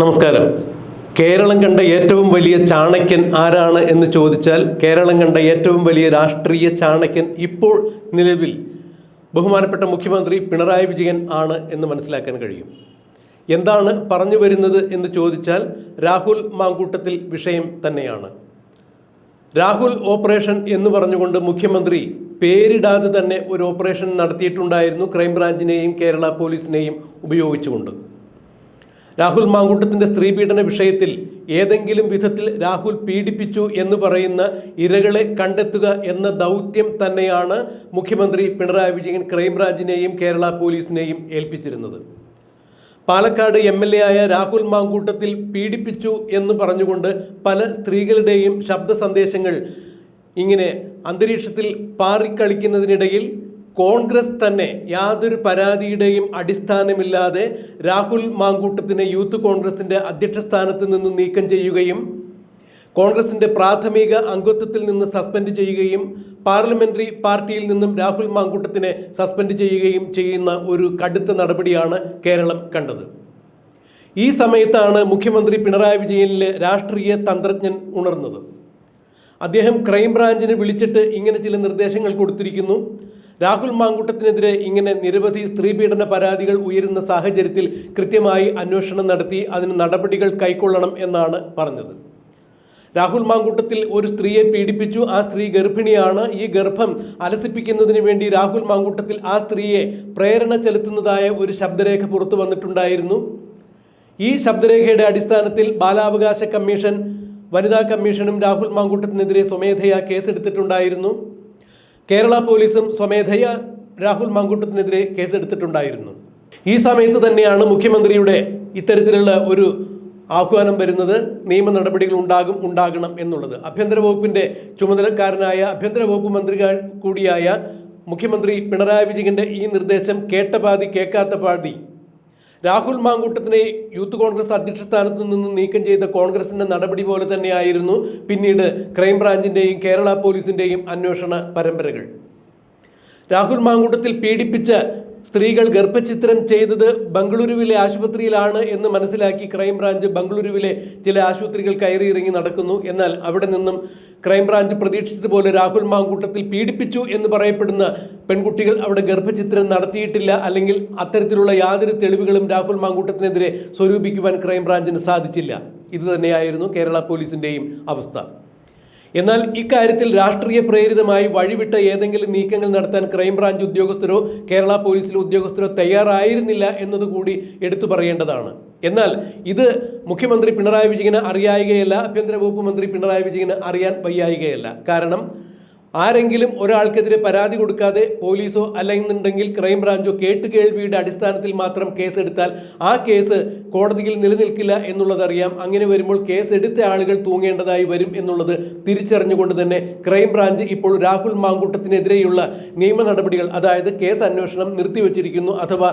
നമസ്കാരം. കേരളം കണ്ട ഏറ്റവും വലിയ ചാണക്യൻ ആരാണ് എന്ന് ചോദിച്ചാൽ കേരളം കണ്ട ഏറ്റവും വലിയ രാഷ്ട്രീയ ചാണക്യൻ ഇപ്പോൾ നിലവിൽ ബഹുമാനപ്പെട്ട മുഖ്യമന്ത്രി പിണറായി വിജയൻ ആണ് എന്ന് മനസ്സിലാക്കാൻ കഴിയും. എന്താണ് പറഞ്ഞു വരുന്നത് എന്ന് ചോദിച്ചാൽ രാഹുൽ മാങ്കൂട്ടത്തിൽ വിഷയം തന്നെയാണ്. രാഹുൽ ഓപ്പറേഷൻ എന്ന് പറഞ്ഞുകൊണ്ട് മുഖ്യമന്ത്രി പേരിടാതെ തന്നെ ഒരു ഓപ്പറേഷൻ നടത്തിയിട്ടുണ്ടായിരുന്നു ക്രൈംബ്രാഞ്ചിനെയും കേരള പോലീസിനെയും ഉപയോഗിച്ചുകൊണ്ട്. രാഹുൽ മാങ്കൂട്ടത്തിന്റെ സ്ത്രീപീഡന വിഷയത്തിൽ ഏതെങ്കിലും വിധത്തിൽ രാഹുൽ പീഡിപ്പിച്ചു എന്ന് പറയുന്ന ഇരകളെ കണ്ടെത്തുക എന്ന ദൗത്യം തന്നെയാണ് മുഖ്യമന്ത്രി പിണറായി വിജയൻ ക്രൈംബ്രാഞ്ചിനെയും കേരള പോലീസിനെയും ഏൽപ്പിച്ചിരുന്നത്. പാലക്കാട് എം എൽ എ ആയ രാഹുൽ മാങ്കൂട്ടത്തിൽ പീഡിപ്പിച്ചു എന്ന് പറഞ്ഞുകൊണ്ട് പല സ്ത്രീകളുടെയും ശബ്ദ സന്ദേശങ്ങൾ ഇങ്ങനെ അന്തരീക്ഷത്തിൽ പാറിക്കളിക്കുന്നതിനിടയിൽ കോൺഗ്രസ് തന്നെ യാതൊരു പരാതിയുടെയും അടിസ്ഥാനമില്ലാതെ രാഹുൽ മാങ്കൂട്ടത്തിനെ യൂത്ത് കോൺഗ്രസിന്റെ അധ്യക്ഷ സ്ഥാനത്ത് നിന്ന് നീക്കം ചെയ്യുകയും കോൺഗ്രസിന്റെ പ്രാഥമിക അംഗത്വത്തിൽ നിന്ന് സസ്പെൻഡ് ചെയ്യുകയും പാർലമെന്ററി പാർട്ടിയിൽ നിന്നും രാഹുൽ മാങ്കൂട്ടത്തിനെ സസ്പെൻഡ് ചെയ്യുകയും ചെയ്യുന്ന ഒരു കടുത്ത നടപടിയാണ് കേരളം കണ്ടത്. ഈ സമയത്താണ് മുഖ്യമന്ത്രി പിണറായി വിജയനിലെ രാഷ്ട്രീയ തന്ത്രജ്ഞൻ ഉണർന്നത്. അദ്ദേഹം ക്രൈംബ്രാഞ്ചിനെ വിളിച്ചിട്ട് ഇങ്ങനെ ചില നിർദ്ദേശങ്ങൾ കൊടുത്തിരിക്കുന്നു. രാഹുൽ മാങ്കൂട്ടത്തിനെതിരെ ഇങ്ങനെ നിരവധി സ്ത്രീപീഡന പരാതികൾ ഉയരുന്ന സാഹചര്യത്തിൽ കൃത്യമായി അന്വേഷണം നടത്തി അതിന് നടപടികൾ കൈക്കൊള്ളണം എന്നാണ് പറഞ്ഞത്. രാഹുൽ മാങ്കൂട്ടത്തിൽ ഒരു സ്ത്രീയെ പീഡിപ്പിച്ചു. ആ സ്ത്രീ ഗർഭിണിയാണ്. ഈ ഗർഭം അലസിപ്പിക്കുന്നതിന് വേണ്ടി രാഹുൽ മാങ്കൂട്ടത്തിൽ ആ സ്ത്രീയെ പ്രേരണ ചെലുത്തുന്നതായ ഒരു ശബ്ദരേഖ പുറത്തു വന്നിട്ടുണ്ടായിരുന്നു. ഈ ശബ്ദരേഖയുടെ അടിസ്ഥാനത്തിൽ ബാലാവകാശ കമ്മീഷൻ വനിതാ കമ്മീഷനും രാഹുൽ മാങ്കൂട്ടത്തിനെതിരെ സ്വമേധയാ കേസെടുത്തിട്ടുണ്ടായിരുന്നു. കേരള പോലീസും സ്വമേധയ രാഹുൽ മാങ്കൂട്ടത്തിനെതിരെ കേസെടുത്തിട്ടുണ്ടായിരുന്നു. ഈ സമയത്ത് തന്നെയാണ് മുഖ്യമന്ത്രിയുടെ ഇത്തരത്തിലുള്ള ഒരു ആഹ്വാനം വരുന്നത്. നിയമ നടപടികൾ ഉണ്ടാകും ഉണ്ടാകണം എന്നുള്ളത്. ആഭ്യന്തര വകുപ്പിന്റെ ചുമതലക്കാരനായ ആഭ്യന്തര വകുപ്പ് മന്ത്രി കൂടിയായ മുഖ്യമന്ത്രി പിണറായി വിജയന്റെ ഈ നിർദ്ദേശം കേട്ട പാതി കേൾക്കാത്ത പാതി രാഹുൽ മാങ്കൂട്ടത്തിനെ യൂത്ത് കോൺഗ്രസ് അധ്യക്ഷ സ്ഥാനത്ത് നിന്ന് നീക്കം ചെയ്ത കോൺഗ്രസിന്റെ നടപടി പോലെ തന്നെയായിരുന്നു പിന്നീട് ക്രൈംബ്രാഞ്ചിന്റെയും കേരള പോലീസിന്റെയും അന്വേഷണ പരമ്പരകൾ. രാഹുൽ മാങ്കൂട്ടത്തിൽ പീഡിപ്പിച്ച സ്ത്രീകൾ ഗർഭചിത്രം ചെയ്തത് ബംഗളൂരുവിലെ ആശുപത്രിയിലാണ് എന്ന് മനസ്സിലാക്കി ക്രൈംബ്രാഞ്ച് ബംഗളൂരുവിലെ ചില ആശുപത്രികൾ കയറിയിറങ്ങി നടക്കുന്നു. എന്നാൽ അവിടെ നിന്നും ക്രൈംബ്രാഞ്ച് പ്രതീക്ഷിച്ചതുപോലെ രാഹുൽ മാങ്കൂട്ടത്തിൽ പീഡിപ്പിച്ചു എന്ന് പറയപ്പെടുന്ന പെൺകുട്ടികൾ അവിടെ ഗർഭചിത്രം നടത്തിയിട്ടില്ല അല്ലെങ്കിൽ അത്തരത്തിലുള്ള യാതൊരു തെളിവുകളും രാഹുൽ മാങ്കൂട്ടത്തിനെതിരെ സ്വരൂപിക്കുവാൻ ക്രൈംബ്രാഞ്ചിന് സാധിച്ചില്ല. ഇത് തന്നെയായിരുന്നു കേരള പോലീസിന്റെയും അവസ്ഥ. എന്നാൽ ഇക്കാര്യത്തിൽ രാഷ്ട്രീയ പ്രേരിതമായി വഴിവിട്ട ഏതെങ്കിലും നീക്കങ്ങൾ നടത്താൻ ക്രൈംബ്രാഞ്ച് ഉദ്യോഗസ്ഥരോ കേരള പോലീസിലെ ഉദ്യോഗസ്ഥരോ തയ്യാറായിരുന്നില്ല എന്നതുകൂടി എടുത്തു പറയേണ്ടതാണ്. എന്നാൽ ഇത് മുഖ്യമന്ത്രി പിണറായി വിജയന് അറിയായികയല്ല ആഭ്യന്തര വകുപ്പ് മന്ത്രി പിണറായി വിജയന് അറിയാൻ വയ്യായികയല്ല. കാരണം ആരെങ്കിലും ഒരാൾക്കെതിരെ പരാതി കൊടുക്കാതെ പോലീസോ അല്ലെന്നുണ്ടെങ്കിൽ ക്രൈംബ്രാഞ്ചോ കേട്ടുകേൾവിയുടെ അടിസ്ഥാനത്തിൽ മാത്രം കേസെടുത്താൽ ആ കേസ് കോടതിയിൽ നിലനിൽക്കില്ല എന്നുള്ളതറിയാം. അങ്ങനെ വരുമ്പോൾ കേസ് എടുത്ത ആളുകൾ തൂങ്ങേണ്ടതായി വരും എന്നുള്ളത് തിരിച്ചറിഞ്ഞുകൊണ്ട് തന്നെ ക്രൈംബ്രാഞ്ച് ഇപ്പോൾ രാഹുൽ മാങ്കൂട്ടത്തിനെതിരെയുള്ള നിയമ നടപടികൾ അതായത് കേസ് അന്വേഷണം നിർത്തിവച്ചിരിക്കുന്നു. അഥവാ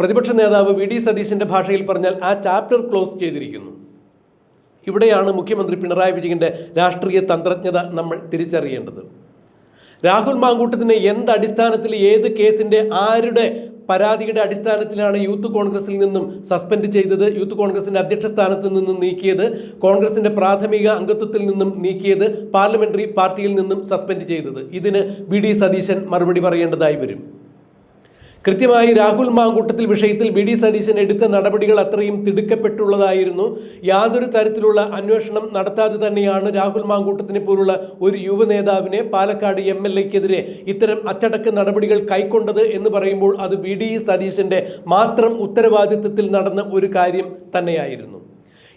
പ്രതിപക്ഷ നേതാവ് വി ഡി സതീശന്റെ ഭാഷയിൽ പറഞ്ഞാൽ ആ ചാപ്റ്റർ ക്ലോസ് ചെയ്തിരിക്കുന്നു. ഇവിടെയാണ് മുഖ്യമന്ത്രി പിണറായി വിജയന്റെ രാഷ്ട്രീയ തന്ത്രജ്ഞത നമ്മൾ തിരിച്ചറിയേണ്ടത്. രാഹുൽ മാങ്കൂട്ടത്തിന് എന്ത് അടിസ്ഥാനത്തിൽ ഏത് കേസിന്റെ ആരുടെ പരാതിയുടെ അടിസ്ഥാനത്തിലാണ് യൂത്ത് കോൺഗ്രസിൽ നിന്നും സസ്പെൻഡ് ചെയ്തത്? യൂത്ത് കോൺഗ്രസിന്റെ അധ്യക്ഷ സ്ഥാനത്ത് നിന്നും നീക്കിയത് കോൺഗ്രസിന്റെ പ്രാഥമിക അംഗത്വത്തിൽ നിന്നും നീക്കിയത് പാർലമെന്ററി പാർട്ടിയിൽ നിന്നും സസ്പെൻഡ് ചെയ്തത്? ഇതിന് ബി ഡി സതീശൻ മറുപടി പറയേണ്ടതായി വരും. കൃത്യമായി രാഹുൽ മാങ്കൂട്ടത്തിൽ വിഷയത്തിൽ വി ഡി സതീശൻ എടുത്ത നടപടികൾ അത്രയും തിടുക്കപ്പെട്ടുള്ളതായിരുന്നു. യാതൊരു തരത്തിലുള്ള അന്വേഷണം നടത്താതെ തന്നെയാണ് രാഹുൽ മാങ്കൂട്ടത്തിനെ പോലുള്ള ഒരു യുവ നേതാവിനെ പാലക്കാട് എം എൽ എക്കെതിരെ ഇത്തരം അച്ചടക്ക നടപടികൾ കൈക്കൊണ്ടത് എന്ന് പറയുമ്പോൾ അത് വി ഡി സതീശന്റെ മാത്രം ഉത്തരവാദിത്വത്തിൽ നടന്ന ഒരു കാര്യം തന്നെയായിരുന്നു.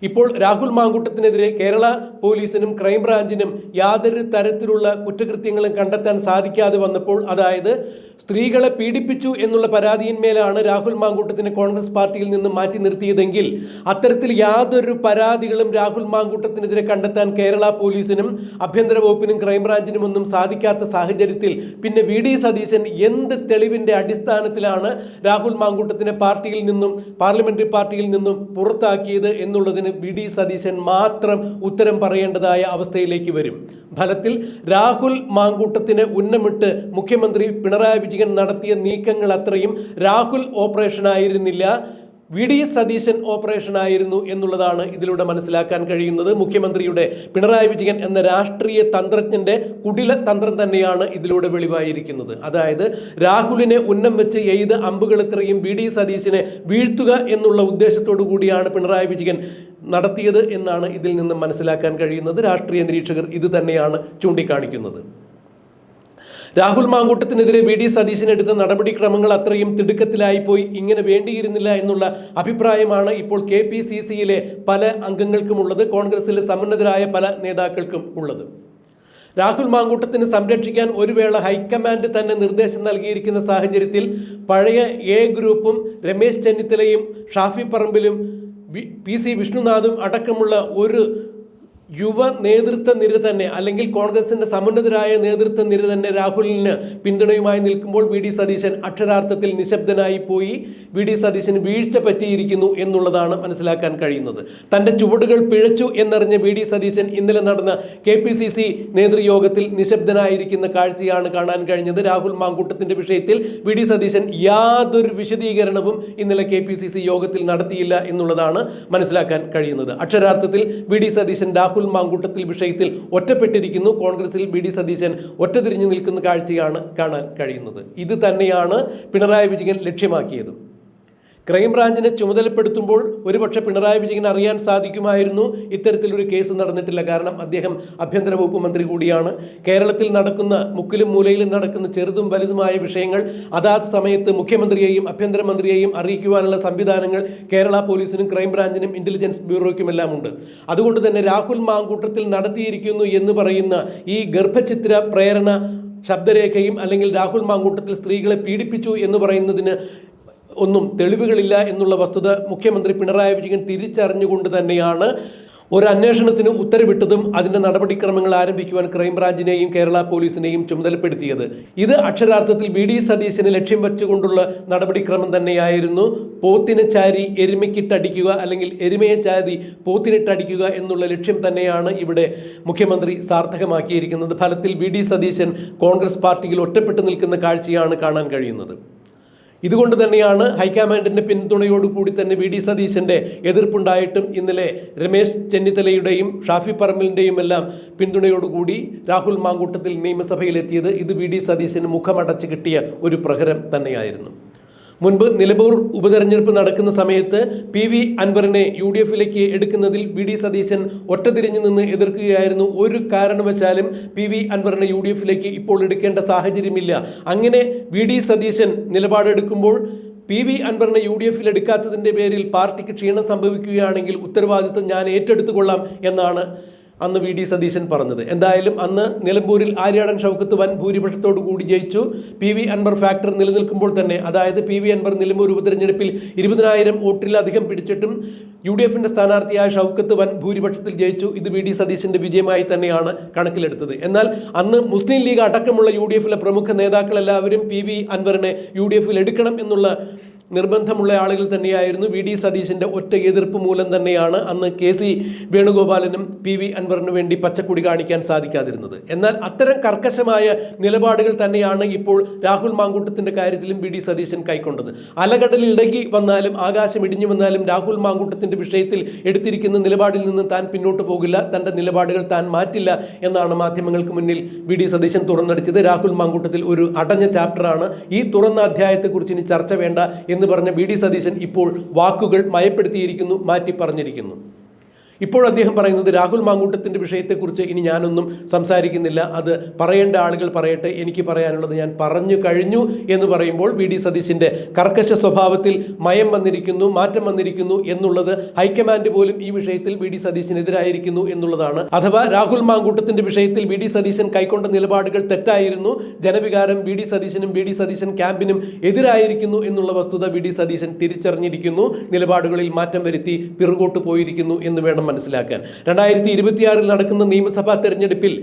ഇപ്പോൾ രാഹുൽ മാങ്കൂട്ടത്തിനെതിരെ കേരള പോലീസിനും ക്രൈംബ്രാഞ്ചിനും യാതൊരു തരത്തിലുള്ള കുറ്റകൃത്യങ്ങളും കണ്ടെത്താൻ സാധിക്കാതെ വന്നപ്പോൾ അതായത് സ്ത്രീകളെ പീഡിപ്പിച്ചു എന്നുള്ള പരാതിയിന്മേലാണ് രാഹുൽ മാങ്കൂട്ടത്തിനെ കോൺഗ്രസ് പാർട്ടിയിൽ നിന്ന് മാറ്റി നിർത്തിയതെങ്കിൽ അത്തരത്തിൽ യാതൊരു പരാതികളും രാഹുൽ മാങ്കൂട്ടത്തിനെതിരെ കണ്ടെത്താൻ കേരള പോലീസിനും ആഭ്യന്തര വകുപ്പിനും ക്രൈംബ്രാഞ്ചിനും ഒന്നും സാധിക്കാത്ത സാഹചര്യത്തിൽ പിന്നെ വി ഡി സതീശൻ എന്ത് തെളിവിന്റെ അടിസ്ഥാനത്തിലാണ് രാഹുൽ മാങ്കൂട്ടത്തിനെ പാർട്ടിയിൽ നിന്നും പാർലമെന്ററി പാർട്ടിയിൽ നിന്നും പുറത്താക്കിയത് എന്നുള്ളതിന് വി ഡി സതീശൻ മാത്രം ഉത്തരം പറയേണ്ടതായ അവസ്ഥയിലേക്ക് വരും. ഫലത്തിൽ രാഹുൽ മാങ്കൂട്ടത്തിന് ഉന്നമിട്ട് മുഖ്യമന്ത്രി പിണറായി വിജയൻ നടത്തിയ നീക്കങ്ങൾ അത്രയും രാഹുൽ ഓപ്പറേഷനായിരുന്നില്ല വി ഡി സതീശൻ ഓപ്പറേഷൻ ആയിരുന്നു എന്നുള്ളതാണ് ഇതിലൂടെ മനസ്സിലാക്കാൻ കഴിയുന്നത്. മുഖ്യമന്ത്രിയുടെ പിണറായി വിജയൻ എന്ന രാഷ്ട്രീയ തന്ത്രജ്ഞന്റെ കുടില തന്ത്രം തന്നെയാണ് ഇതിലൂടെ വെളിവായിരിക്കുന്നത്. അതായത് രാഹുലിനെ ഉന്നം വെച്ച് എയ്ത് അമ്പുകൾ ഇത്രയും വി ഡി സതീശനെ വീഴ്ത്തുക എന്നുള്ള ഉദ്ദേശത്തോടു കൂടിയാണ് പിണറായി വിജയൻ നടത്തിയത് എന്നാണ് ഇതിൽ നിന്ന് മനസ്സിലാക്കാൻ കഴിയുന്നത്. രാഷ്ട്രീയ നിരീക്ഷകർ ഇത് തന്നെയാണ് ചൂണ്ടിക്കാണിക്കുന്നത്. രാഹുൽ മാങ്കൂട്ടത്തിനെതിരെ വി. ഡി. സതീശൻ എടുത്ത നടപടിക്രമങ്ങൾ അത്രയും തിടുക്കത്തിലായിപ്പോയി ഇങ്ങനെ വേണ്ടിയിരുന്നില്ല എന്നുള്ള അഭിപ്രായമാണ് ഇപ്പോൾ കെ. പി. സി. സിയിലെ പല അംഗങ്ങൾക്കുമുള്ളത്. കോൺഗ്രസിലെ സമുന്നതരായ പല നേതാക്കൾക്കും ഉള്ളത്. രാഹുൽ മാങ്കൂട്ടത്തിന് സംരക്ഷിക്കാൻ ഒരു വേള ഹൈക്കമാൻഡ് തന്നെ നിർദ്ദേശം നൽകിയിരിക്കുന്ന സാഹചര്യത്തിൽ പഴയ എ ഗ്രൂപ്പും രമേശ് ചെന്നിത്തലയും ഷാഫി പറമ്പിലും പി സി വിഷ്ണുനാഥും അടക്കമുള്ള ഒരു യുവ നേതൃത്വ നിര തന്നെ അല്ലെങ്കിൽ കോൺഗ്രസിന്റെ സമുന്നതരായ നേതൃത്വ നിര തന്നെ രാഹുലിന് പിന്തുണയുമായി നിൽക്കുമ്പോൾ വി ഡി സതീശൻ അക്ഷരാർത്ഥത്തിൽ നിശബ്ദനായി പോയി വി ഡി സതീശന് വീഴ്ച പറ്റിയിരിക്കുന്നു എന്നുള്ളതാണ് മനസ്സിലാക്കാൻ കഴിയുന്നത്. തന്റെ ചുവടുകൾ പിഴച്ചു എന്നറിഞ്ഞ വി ഡി സതീശൻ ഇന്നലെ നടന്ന കെ പി സി സി നേതൃയോഗത്തിൽ നിശബ്ദനായിരിക്കുന്ന കാഴ്ചയാണ് കാണാൻ കഴിഞ്ഞത്. രാഹുൽ മാങ്കൂട്ടത്തിന്റെ വിഷയത്തിൽ വി ഡി സതീശൻ യാതൊരു വിശദീകരണവും ഇന്നലെ കെ പി സി സി യോഗത്തിൽ നടത്തിയില്ല എന്നുള്ളതാണ് മനസ്സിലാക്കാൻ കഴിയുന്നത്. അക്ഷരാർത്ഥത്തിൽ വി ഡി സതീശൻ രാഹുൽ മാങ്കൂട്ടത്തിൽ വിഷയത്തിൽ ഒറ്റപ്പെട്ടിരിക്കുന്നു. കോൺഗ്രസിൽ ബി ഡി സതീശൻ ഒറ്റതിരിഞ്ഞു നിൽക്കുന്ന കാഴ്ചയാണ് കാണാൻ കഴിയുന്നത്. ഇത് തന്നെയാണ് പിണറായി വിജയൻ ലക്ഷ്യമാക്കിയതും. ക്രൈംബ്രാഞ്ചിനെ ചുമതലപ്പെടുത്തുമ്പോൾ ഒരുപക്ഷെ പിണറായി വിജയൻ അറിയാൻ സാധിക്കുമായിരുന്നു. ഇത്തരത്തിലൊരു കേസ് നടന്നിട്ടില്ല. കാരണം അദ്ദേഹം ആഭ്യന്തര വകുപ്പ് മന്ത്രി കൂടിയാണ്. കേരളത്തിൽ നടക്കുന്ന മുക്കിലും മൂലയിലും നടക്കുന്ന ചെറുതും വലുതുമായ വിഷയങ്ങൾ അതാത് സമയത്ത് മുഖ്യമന്ത്രിയെയും ആഭ്യന്തരമന്ത്രിയെയും അറിയിക്കുവാനുള്ള സംവിധാനങ്ങൾ കേരള പോലീസിനും ക്രൈംബ്രാഞ്ചിനും ഇന്റലിജൻസ് ബ്യൂറോയ്ക്കുമെല്ലാം ഉണ്ട് അതുകൊണ്ട് തന്നെ രാഹുൽ മാങ്കൂട്ടത്തിൽ നടത്തിയിരിക്കുന്നു എന്ന് പറയുന്ന ഈ ഗർഭചിത്ര പ്രേരണ ശബ്ദരേഖയും അല്ലെങ്കിൽ രാഹുൽ മാങ്കൂട്ടത്തിൽ സ്ത്രീകളെ പീഡിപ്പിച്ചു എന്ന് പറയുന്നതിന് ഒന്നും തെളിവുകളില്ല എന്നുള്ള വസ്തുത മുഖ്യമന്ത്രി പിണറായി വിജയൻ തിരിച്ചറിഞ്ഞുകൊണ്ട് തന്നെയാണ്. ഒരു അന്വേഷണത്തിന് ഉത്തരവിട്ടതും അതിന്റെ നടപടിക്രമങ്ങൾ ആരംഭിക്കുവാൻ ക്രൈംബ്രാഞ്ചിനെയും കേരള പോലീസിനെയും ചുമതലപ്പെടുത്തിയത്. ഇത് അക്ഷരാർത്ഥത്തിൽ വി ഡി സതീശനെ ലക്ഷ്യം വെച്ചുകൊണ്ടുള്ള നടപടിക്രമം തന്നെയായിരുന്നു. പോത്തിനെ ചാരി എരുമയ്ക്കിട്ടടിക്കുക അല്ലെങ്കിൽ എരുമയെ ചാരി പോത്തിനിട്ടടിക്കുക എന്നുള്ള ലക്ഷ്യം തന്നെയാണ് ഇവിടെ മുഖ്യമന്ത്രി സാർത്ഥകമാക്കിയിരിക്കുന്നത്. ഫലത്തിൽ വി ഡി സതീശൻ കോൺഗ്രസ് പാർട്ടിയിൽ ഒറ്റപ്പെട്ടു നിൽക്കുന്ന കാഴ്ചയാണ് കാണാൻ കഴിയുന്നത്. ഇതുകൊണ്ട് തന്നെയാണ് ഹൈക്കമാൻഡിന്റെ പിന്തുണയോടുകൂടി തന്നെ വി ഡി സതീശന്റെ എതിർപ്പുണ്ടായിട്ടും ഇന്നലെ രമേശ് ചെന്നിത്തലയുടെയും ഷാഫി പറമ്പലിന്റെയും എല്ലാം പിന്തുണയോടുകൂടി രാഹുൽ മാങ്കൂട്ടത്തിൽ നിയമസഭയിലെത്തിയത് ഇത് വി ഡി സതീശന് മുഖമടച്ച് കിട്ടിയ ഒരു പ്രഹരം തന്നെയായിരുന്നു. മുൻപ് നിലമ്പൂർ ഉപതെരഞ്ഞെടുപ്പ് നടക്കുന്ന സമയത്ത് പി വി അൻവറിനെ യു ഡി എഫിലേക്ക് എടുക്കുന്നതിൽ വി ഡി സതീശൻ ഒറ്റതിരിഞ്ഞു നിന്ന് എതിർക്കുകയായിരുന്നു. ഒരു കാരണവശാലും പി വി അൻവറിനെ യു ഡി എഫിലേക്ക് ഇപ്പോൾ എടുക്കേണ്ട സാഹചര്യമില്ല. അങ്ങനെ വി ഡി സതീശൻ നിലപാടെടുക്കുമ്പോൾ പി വി അൻവറിനെ യു ഡി എഫിൽ എടുക്കാത്തതിന്റെ പേരിൽ പാർട്ടിക്ക് ക്ഷീണം സംഭവിക്കുകയാണെങ്കിൽ ഉത്തരവാദിത്വം ഞാൻ ഏറ്റെടുത്തുകൊള്ളാം എന്നാണ് അന്ന് വി ഡി സതീശൻ പറഞ്ഞത്. എന്തായാലും അന്ന് നിലമ്പൂരിൽ ആര്യാടൻ ഷൗക്കത്ത് വൻ ഭൂരിപക്ഷത്തോടു കൂടി ജയിച്ചു. പി വി അൻവർ ഫാക്ടർ നിലനിൽക്കുമ്പോൾ തന്നെ അതായത് പി വി അൻവർ നിലമ്പൂർ ഉപതെരഞ്ഞെടുപ്പിൽ ഇരുപതിനായിരം വോട്ടിലധികം പിടിച്ചിട്ടും യു ഡി എഫിന്റെ സ്ഥാനാർത്ഥിയായ ഷൗക്കത്ത് വൻ ഭൂരിപക്ഷത്തിൽ ജയിച്ചു. ഇത് വി ഡി സതീശന്റെ വിജയമായി തന്നെയാണ് കണക്കിലെടുത്തത്. എന്നാൽ അന്ന് മുസ്ലിം ലീഗ് അടക്കമുള്ള യു ഡി എഫിലെ പ്രമുഖ നേതാക്കളെല്ലാവരും പി വി അൻവറിനെ യു ഡി എഫിൽ എടുക്കണം എന്നുള്ള നിർബന്ധമുള്ള ആളുകൾ തന്നെയായിരുന്നു വി ഡി സതീശിന്റെ ഒറ്റ എതിർപ്പ് മൂലം തന്നെയാണ് അന്ന് കെ സി വേണുഗോപാലനും പി വി അൻവറിനു വേണ്ടി പച്ചക്കുടി കാണിക്കാൻ സാധിക്കാതിരുന്നത്. എന്നാൽ അത്തരം കർക്കശമായ നിലപാടുകൾ തന്നെയാണ് ഇപ്പോൾ രാഹുൽ മാങ്കൂട്ടത്തിന്റെ കാര്യത്തിലും വി ഡി സതീശൻ കൈക്കൊണ്ടത്. അലകടലിൽ ഇടകി വന്നാലും ആകാശം ഇടിഞ്ഞു വന്നാലും രാഹുൽ മാങ്കൂട്ടത്തിന്റെ വിഷയത്തിൽ എടുത്തിരിക്കുന്ന നിലപാടിൽ നിന്ന് താൻ പിന്നോട്ട് പോകില്ല തന്റെ നിലപാടുകൾ താൻ മാറ്റില്ല എന്നാണ് മാധ്യമങ്ങൾക്ക് മുന്നിൽ വി ഡി സതീശൻ തുറന്നടിച്ചത്. രാഹുൽ മാങ്കൂട്ടത്തിൽ ഒരു അടഞ്ഞ ചാപ്റ്ററാണ്. ഈ തുറന്ന അധ്യായത്തെക്കുറിച്ച് ഇനി ചർച്ച വേണ്ട എന്ന് പറഞ്ഞ വി ഡി സതീശൻ ഇപ്പോൾ വാക്കുകൾ മയപ്പെടുത്തിയിരിക്കുന്നു മാറ്റി പറഞ്ഞിരിക്കുന്നു ഇപ്പോൾ അദ്ദേഹം പറയുന്നത് രാഹുൽ മാങ്കൂട്ടത്തിന്റെ വിഷയത്തെക്കുറിച്ച് ഇനി ഞാനൊന്നും സംസാരിക്കുന്നില്ല. അത് പറയേണ്ട ആളുകൾ പറയട്ടെ എനിക്ക് പറയാനുള്ളത് ഞാൻ പറഞ്ഞു കഴിഞ്ഞു എന്ന് പറയുമ്പോൾ വി ഡി സതീശിന്റെ കർക്കശ സ്വഭാവത്തിൽ മയം വന്നിരിക്കുന്നു മാറ്റം വന്നിരിക്കുന്നു എന്നുള്ളത് ഹൈക്കമാൻഡ് പോലും ഈ വിഷയത്തിൽ വി ഡി സതീശിനെതിരായിരിക്കുന്നു എന്നുള്ളതാണ്. അഥവാ രാഹുൽ മാങ്കൂട്ടത്തിന്റെ വിഷയത്തിൽ വി ഡി സതീശൻ കൈക്കൊണ്ട നിലപാടുകൾ തെറ്റായിരുന്നു ജനവികാരം വി ഡി സതീശനും വി ഡി സതീശൻ ക്യാമ്പിനും എതിരായിരിക്കുന്നു എന്നുള്ള വസ്തുത വി ഡി സതീശൻ തിരിച്ചറിഞ്ഞിരിക്കുന്നു. നിലപാടുകളിൽ മാറ്റം വരുത്തി പിറകോട്ട് പോയിരിക്കുന്നു എന്ന് വേണം മനസ്സിലാക്കാൻ. രണ്ടായിരത്തി ഇരുപത്തിയാറിൽ നടക്കുന്ന നിയമസഭാ തെരഞ്ഞെടുപ്പിൽ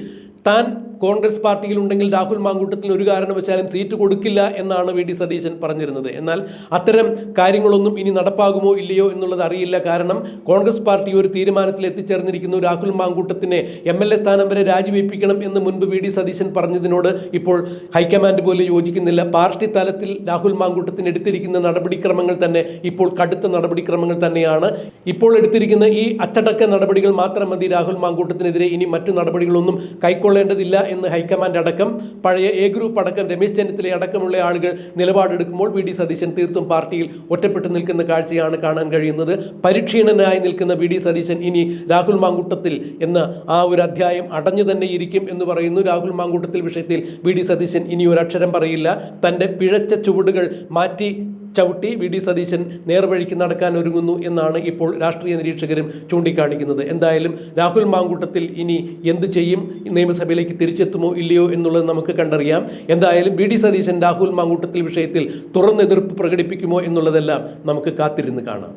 താൻ കോൺഗ്രസ് പാർട്ടിയിൽ ഉണ്ടെങ്കിൽ രാഹുൽ മാങ്കൂട്ടത്തിന് ഒരു കാരണവശാലും സീറ്റ് കൊടുക്കില്ല എന്നാണ് വി ഡി സതീശൻ പറഞ്ഞിരുന്നത്. എന്നാൽ അത്തരം കാര്യങ്ങളൊന്നും ഇനി നടപ്പാകുമോ ഇല്ലയോ എന്നുള്ളത് അറിയില്ല. കാരണം കോൺഗ്രസ് പാർട്ടി ഒരു തീരുമാനത്തിൽ എത്തിച്ചേർന്നിരിക്കുന്നു. രാഹുൽ മാങ്കൂട്ടത്തിനെ എം എൽ എ സ്ഥാനം വരെ രാജിവെപ്പിക്കണം എന്ന് മുൻപ് വി ഡി സതീശൻ പറഞ്ഞതിനോട് ഇപ്പോൾ ഹൈക്കമാൻഡ് പോലും യോജിക്കുന്നില്ല. പാർട്ടി തലത്തിൽ രാഹുൽ മാങ്കൂട്ടത്തിന് എടുത്തിരിക്കുന്ന നടപടിക്രമങ്ങൾ തന്നെ ഇപ്പോൾ കടുത്ത നടപടിക്രമങ്ങൾ തന്നെയാണ്. ഇപ്പോൾ എടുത്തിരിക്കുന്ന ഈ അച്ചടക്ക നടപടികൾ മാത്രം മതി രാഹുൽ മാങ്കൂട്ടത്തിനെതിരെ. ഇനി മറ്റു നടപടികളൊന്നും കൈക്കൊള്ളേണ്ടതില്ല എന്ന് ഹൈക്കമാൻഡ് അടക്കം പഴയ എ ഗ്രൂപ്പ് അടക്കം രമേശ് ചെന്നിത്തല അടക്കമുള്ള ആളുകൾ നിലപാടെടുക്കുമ്പോൾ വി ഡി സതീശൻ തീർത്തും പാർട്ടിയിൽ ഒറ്റപ്പെട്ടു നിൽക്കുന്ന കാഴ്ചയാണ് കാണാൻ കഴിയുന്നത്. പരിക്ഷീണനായി നിൽക്കുന്ന വി ഡി സതീശൻ ഇനി രാഹുൽ മാങ്കൂട്ടത്തിൽ എന്ന ആ ഒരു അധ്യായം അടഞ്ഞു തന്നെ ഇരിക്കും എന്ന് പറയുന്നു. രാഹുൽ മാങ്കൂട്ടത്തിൽ വിഷയത്തിൽ വി ഡി സതീശൻ ഇനി ഒരു അക്ഷരം പറയില്ല. തന്റെ പിഴച്ച ചുവടുകൾ മാറ്റി ചവിട്ടി വി ഡി സതീശൻ നേർവഴിക്ക് നടക്കാൻ ഒരുങ്ങുന്നു എന്നാണ് ഇപ്പോൾ രാഷ്ട്രീയ നിരീക്ഷകരും ചൂണ്ടിക്കാണിക്കുന്നത്. എന്തായാലും രാഹുൽ മാങ്കൂട്ടത്തിൽ ഇനി എന്ത് ചെയ്യും? നിയമസഭയിലേക്ക് തിരിച്ചെത്തുമോ ഇല്ലയോ എന്നുള്ളത് നമുക്ക് കണ്ടറിയാം. എന്തായാലും വി ഡി സതീശൻ രാഹുൽ മാങ്കൂട്ടത്തിൽ വിഷയത്തിൽ തുറന്നെതിർപ്പ് പ്രകടിപ്പിക്കുമോ എന്നുള്ളതെല്ലാം നമുക്ക് കാത്തിരുന്ന് കാണാം.